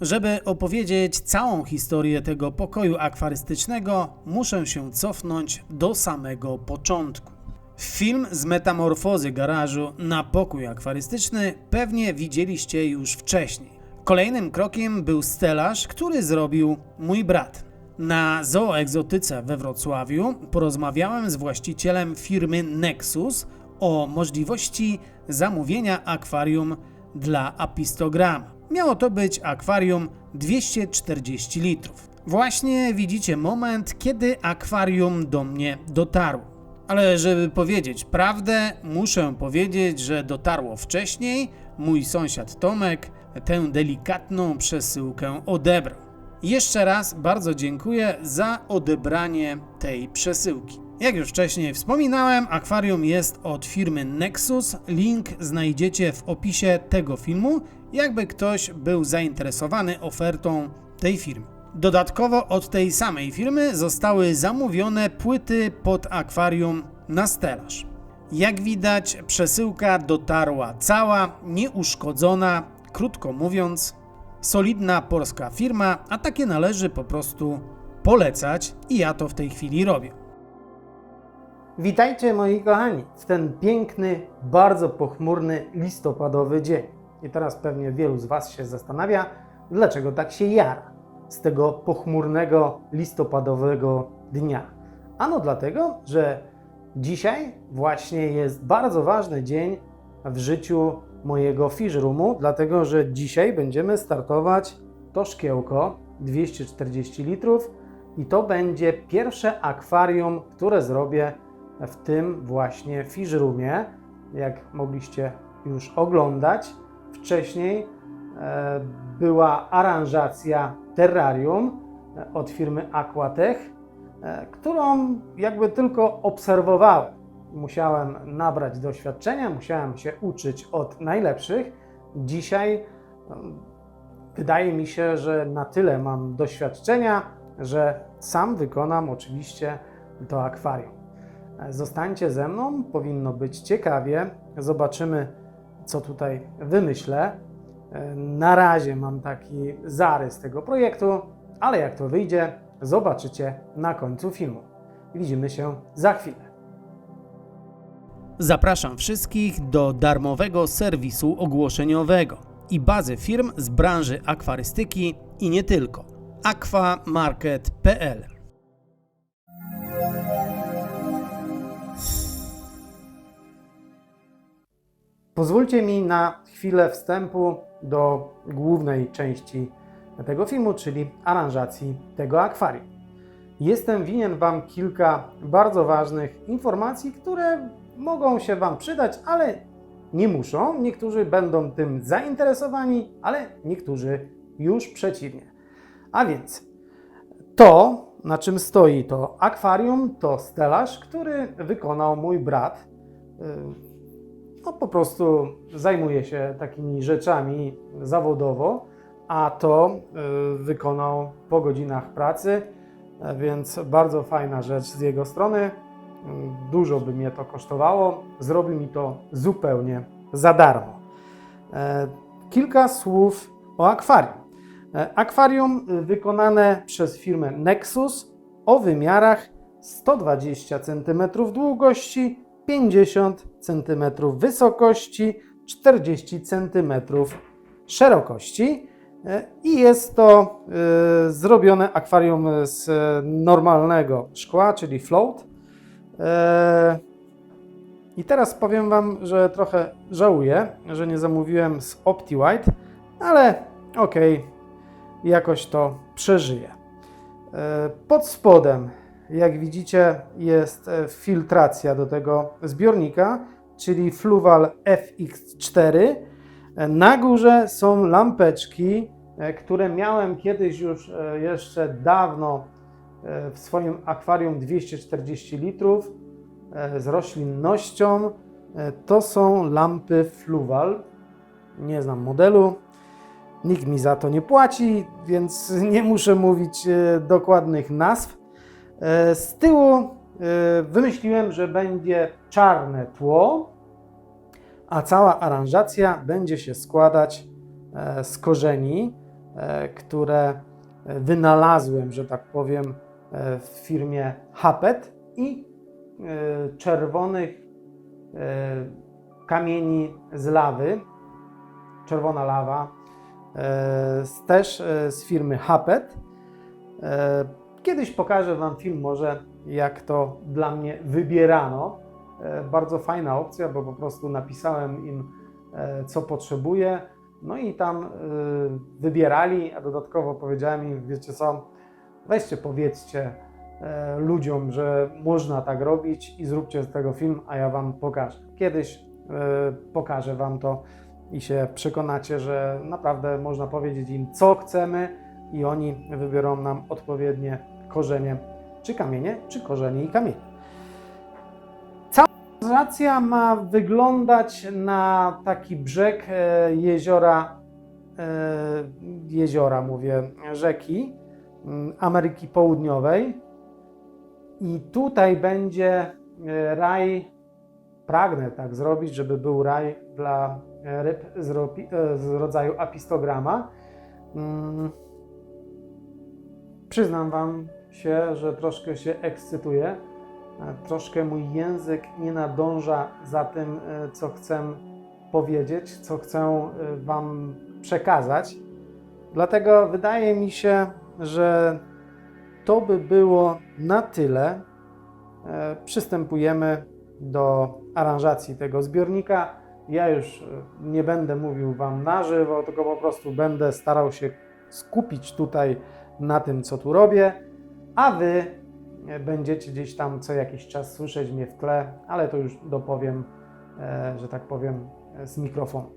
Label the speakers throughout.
Speaker 1: Żeby opowiedzieć całą historię tego pokoju akwarystycznego, muszę się cofnąć do samego początku. Film z metamorfozy garażu na pokój akwarystyczny pewnie widzieliście już wcześniej. Kolejnym krokiem był stelaż, który zrobił mój brat. Na zooegzotyce we Wrocławiu porozmawiałem z właścicielem firmy Nexus o możliwości zamówienia akwarium dla apistograma. Miało to być akwarium 240 litrów. Właśnie widzicie moment, kiedy akwarium do mnie dotarło. Ale żeby powiedzieć prawdę, muszę powiedzieć, że dotarło wcześniej. Mój sąsiad Tomek tę delikatną przesyłkę odebrał. Jeszcze raz bardzo dziękuję za odebranie tej przesyłki. Jak już wcześniej wspominałem, akwarium jest od firmy Nexus. Link znajdziecie w opisie tego filmu, jakby ktoś był zainteresowany ofertą tej firmy. Dodatkowo od tej samej firmy zostały zamówione płyty pod akwarium na stelaż. Jak widać, przesyłka dotarła cała, nieuszkodzona, krótko mówiąc, solidna polska firma, a takie należy po prostu polecać i ja to w tej chwili robię. Witajcie moi kochani w ten piękny, bardzo pochmurny listopadowy dzień. I teraz pewnie wielu z Was się zastanawia, dlaczego tak się jara z tego pochmurnego listopadowego dnia. Ano dlatego, że dzisiaj właśnie jest bardzo ważny dzień w życiu mojego fish roomu, dlatego że dzisiaj będziemy startować to szkiełko 240 litrów i to będzie pierwsze akwarium, które zrobię w tym właśnie fish. Jak mogliście już oglądać, wcześniej e, była aranżacja terrarium e, od firmy Aquatech, e, którą jakby tylko obserwowałem. Musiałem nabrać doświadczenia, musiałem się uczyć od najlepszych. Dzisiaj em, wydaje mi się, że na tyle mam doświadczenia, że sam wykonam oczywiście to akwarium. Zostańcie ze mną, powinno być ciekawie. Zobaczymy, co tutaj wymyślę. E, Na razie mam taki zarys tego projektu, ale jak to wyjdzie, zobaczycie na końcu filmu. Widzimy się za chwilę. Zapraszam wszystkich do darmowego serwisu ogłoszeniowego i bazy firm z branży akwarystyki i nie tylko. aquamarket.pl Pozwólcie mi na chwilę wstępu do głównej części tego filmu, czyli aranżacji tego akwarium. Jestem winien Wam kilka bardzo ważnych informacji, które mogą się Wam przydać, ale nie muszą. Niektórzy będą tym zainteresowani, ale niektórzy już przeciwnie. A więc to, na czym stoi to akwarium, to stelaż, który wykonał mój brat. No po prostu zajmuje się takimi rzeczami zawodowo, a to y, wykonał po godzinach pracy, e, więc bardzo fajna rzecz z jego strony. Y, Dużo by mnie to kosztowało, zrobił mi to zupełnie za darmo. E, Kilka słów o akwarium. E, Akwarium y, wykonane przez firmę Nexus o wymiarach 120 cm długości, 50 cm wysokości, 40 cm szerokości. E, I jest to e, zrobione akwarium z normalnego szkła, czyli float. E, I teraz powiem Wam, że trochę żałuję, że nie zamówiłem z OptiWhite, ale okej, jakoś to przeżyję. E, Pod spodem, jak widzicie, jest e, filtracja do tego zbiornika, czyli Fluval FX4. E, Na górze są lampeczki, e, które miałem kiedyś już e, jeszcze dawno e, w swoim akwarium 240 litrów z roślinnością. To są lampy Fluval. Nie znam modelu, Nikt mi za to nie płaci, więc nie muszę mówić dokładnych nazw. Z tyłu wymyśliłem, że będzie czarne tło, a cała aranżacja będzie się składać e, z korzeni
Speaker 2: e, które wynalazłem, że tak powiem, e, w firmie Hapet i e, czerwonych e, kamieni z lawy, czerwona lawa, e, też e, z firmy Hapet. Kiedyś pokażę Wam film może, jak to dla mnie wybierano. E, Bardzo fajna opcja, bo po prostu napisałem im, e, co potrzebuję, no i tam e, wybierali, a dodatkowo powiedziałem im, wiecie co, weźcie powiedzcie ludziom, że można tak robić i zróbcie z tego film, a ja Wam pokażę. Kiedyś pokażę Wam to i się przekonacie, że naprawdę można powiedzieć im, co chcemy i oni wybiorą nam odpowiednie korzenie, czy kamienie, czy korzenie i kamienie. Cała racja ma wyglądać na taki brzeg e, jeziora, e, jeziora mówię, rzeki mm, Ameryki Południowej i tutaj będzie e, raj, pragnę tak zrobić, żeby był raj dla ryb z, rodzaju apistograma. Przyznam Wam się, że troszkę się ekscytuję. E, Troszkę mój język nie nadąża za tym, e, co chcę powiedzieć, co chcę e, Wam przekazać. Dlatego wydaje mi się, że to by było na tyle. Przystępujemy do aranżacji tego zbiornika. Ja już nie będę mówił Wam na żywo, tylko po prostu będę starał się skupić tutaj na tym, co tu robię, a Wy będziecie gdzieś tam co jakiś czas słyszeć mnie w tle, ale to już dopowiem, e, że tak powiem, e, z mikrofonu.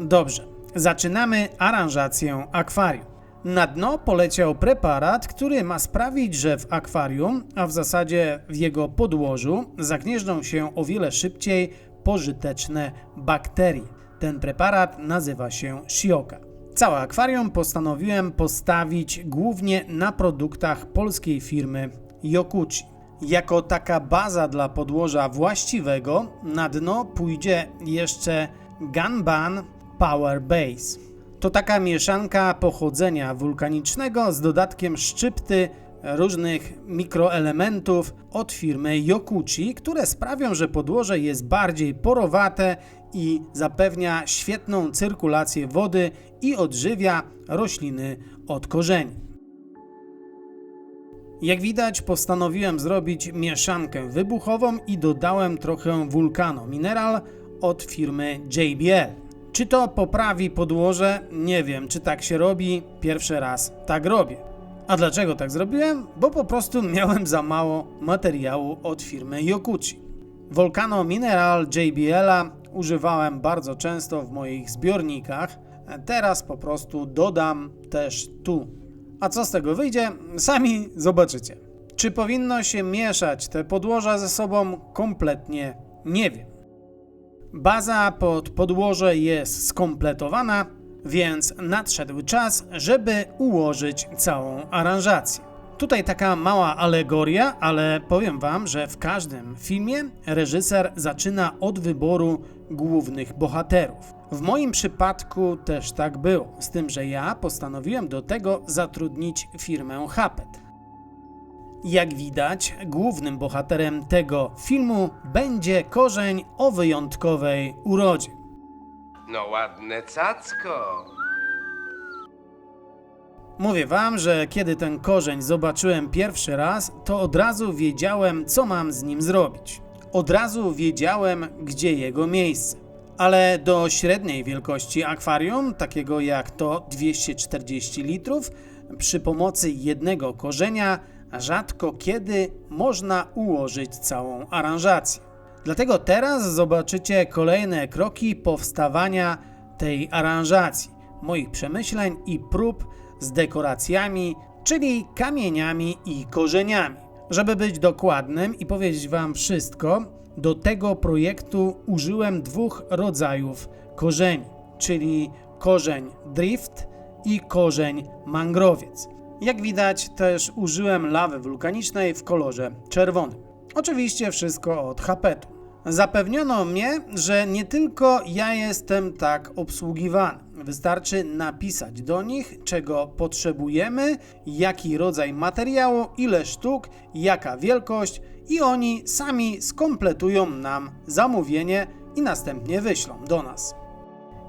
Speaker 1: Dobrze, zaczynamy aranżację akwarium. Na dno poleciał preparat, który ma sprawić, że w akwarium, a w zasadzie w jego podłożu, zagnieżdżą się o wiele szybciej pożyteczne bakterie. Ten preparat nazywa się Shioka. Całe akwarium postanowiłem postawić głównie na produktach polskiej firmy Yokuchi. Jako taka baza dla podłoża właściwego na dno pójdzie jeszcze Ganban Power Base. To taka mieszanka pochodzenia wulkanicznego z dodatkiem szczypty różnych mikroelementów od firmy Yokuchi, które sprawią, że podłoże jest bardziej porowate i zapewnia świetną cyrkulację wody i odżywia rośliny od korzeni. Jak widać, postanowiłem zrobić mieszankę wybuchową i dodałem trochę wulkano mineral od firmy JBL. Czy to poprawi podłoże? Nie wiem, czy tak się robi. Pierwszy raz tak robię. A dlaczego tak zrobiłem? Bo po prostu miałem za mało materiału od firmy Yokuchi. Volcano Mineral JBL-a używałem bardzo często w moich zbiornikach. Teraz po prostu dodam też tu. A co z tego wyjdzie? Sami zobaczycie. Czy powinno się mieszać te podłoża ze sobą? Kompletnie nie wiem. Baza pod podłoże jest skompletowana, więc nadszedł czas, żeby ułożyć całą aranżację. Tutaj taka mała alegoria, ale powiem Wam, że w każdym filmie reżyser zaczyna od wyboru głównych bohaterów. W moim przypadku też tak było, z tym, że ja postanowiłem do tego zatrudnić firmę Hapet. Jak widać, głównym bohaterem tego filmu będzie korzeń o wyjątkowej urodzie.
Speaker 3: No ładne cacko.
Speaker 1: Mówię wam, że kiedy ten korzeń zobaczyłem pierwszy raz, to od razu wiedziałem, co mam z nim zrobić. Od razu wiedziałem, gdzie jego miejsce. Ale do średniej wielkości akwarium, takiego jak to 240 litrów, przy pomocy jednego korzenia rzadko kiedy można ułożyć całą aranżację. Dlatego teraz zobaczycie kolejne kroki powstawania tej aranżacji, moich przemyśleń i prób z dekoracjami, czyli kamieniami i korzeniami. Żeby być dokładnym i powiedzieć Wam wszystko, do tego projektu użyłem dwóch rodzajów korzeni, czyli korzeń drift i korzeń mangrowiec. Jak widać, też użyłem lawy wulkanicznej w kolorze czerwonym. Oczywiście wszystko od hapetu. Zapewniono mnie, że nie tylko ja jestem tak obsługiwany. Wystarczy napisać do nich, czego potrzebujemy, jaki rodzaj materiału, ile sztuk, jaka wielkość, i oni sami skompletują nam zamówienie i następnie wyślą do nas.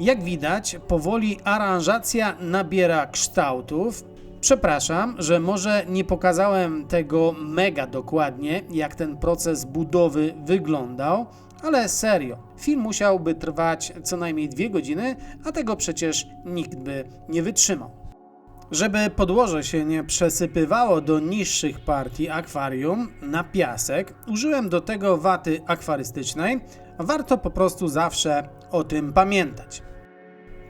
Speaker 1: Jak widać, powoli aranżacja nabiera kształtów. Przepraszam, że może nie pokazałem tego mega dokładnie, jak ten proces budowy wyglądał, ale serio, film musiałby trwać co najmniej dwie godziny, a tego przecież nikt by nie wytrzymał. Żeby podłoże się nie przesypywało do niższych partii akwarium na piasek, użyłem do tego waty akwarystycznej. Warto po prostu zawsze o tym pamiętać.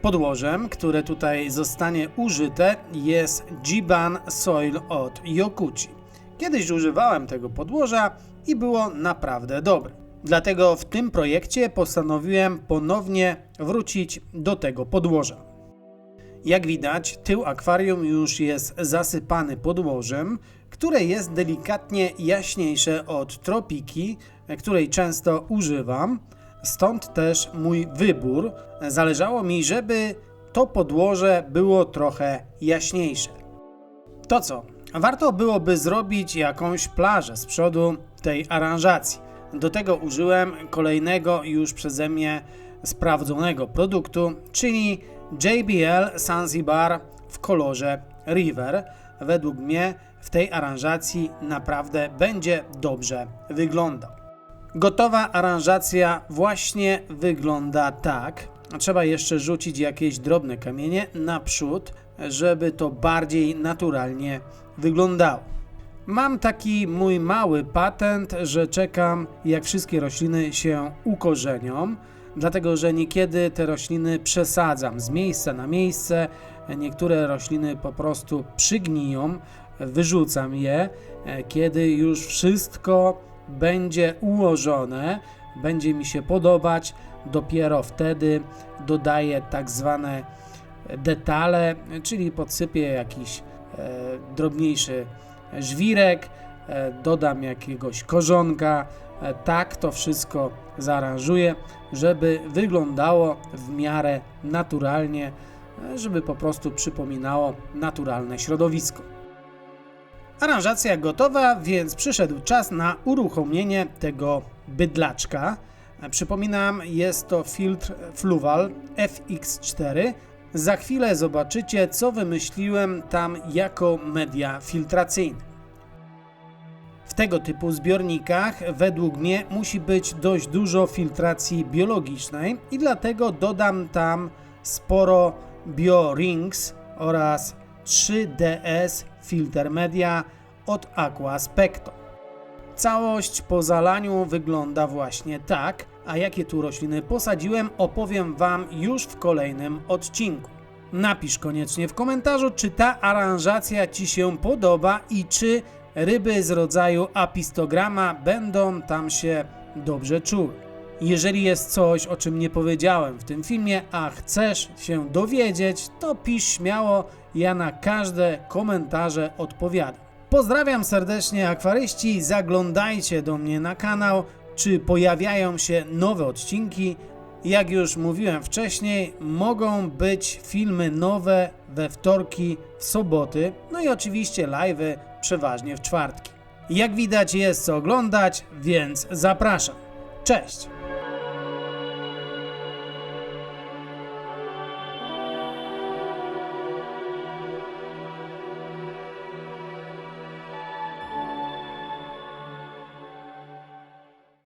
Speaker 1: Podłożem, które tutaj zostanie użyte, jest Jiban Soil od Yokuchi. Kiedyś używałem tego podłoża i było naprawdę dobre. Dlatego w tym projekcie postanowiłem ponownie wrócić do tego podłoża. Jak widać, tył akwarium już jest zasypany podłożem, które jest delikatnie jaśniejsze od tropiki, której często używam. Stąd też mój wybór. Zależało mi, żeby to podłoże było trochę jaśniejsze. To co? Warto byłoby zrobić jakąś plażę z przodu tej aranżacji. Do tego użyłem kolejnego już przeze mnie sprawdzonego produktu, czyli JBL Zanzibar w kolorze River. Według mnie w tej aranżacji naprawdę będzie dobrze wyglądał. Gotowa aranżacja właśnie wygląda tak. Trzeba jeszcze rzucić jakieś drobne kamienie naprzód, żeby to bardziej naturalnie wyglądało. Mam taki mój mały patent, że czekam jak wszystkie rośliny się ukorzenią, dlatego że niekiedy te rośliny przesadzam z miejsca na miejsce. Niektóre rośliny po prostu przygniją, wyrzucam je, kiedy już wszystko będzie ułożone, będzie mi się podobać, dopiero wtedy dodaję tak zwane detale, czyli podsypię jakiś e, drobniejszy żwirek, e, dodam jakiegoś korzonka, e, tak to wszystko zaaranżuję, żeby wyglądało w miarę naturalnie, e, żeby po prostu przypominało naturalne środowisko. Aranżacja gotowa, więc przyszedł czas na uruchomienie tego bydlaczka. Przypominam, jest to filtr Fluval FX4. Za chwilę zobaczycie, co wymyśliłem tam jako media filtracyjne. W tego typu zbiornikach według mnie musi być dość dużo filtracji biologicznej i dlatego dodam tam sporo BioRings oraz 3DS Filter Media od Aqua Specto. Całość po zalaniu wygląda właśnie tak, a jakie tu rośliny posadziłem opowiem Wam już w kolejnym odcinku. Napisz koniecznie w komentarzu, czy ta aranżacja Ci się podoba i czy ryby z rodzaju apistograma będą tam się dobrze czuły. Jeżeli jest coś, o czym nie powiedziałem w tym filmie, a chcesz się dowiedzieć, to pisz śmiało, ja na każde komentarze odpowiadam. Pozdrawiam serdecznie akwaryści, zaglądajcie do mnie na kanał, czy pojawiają się nowe odcinki. Jak już mówiłem wcześniej, mogą być filmy nowe we wtorki, w soboty, no i oczywiście live'y przeważnie w czwartki. Jak widać jest co oglądać, więc zapraszam. Cześć!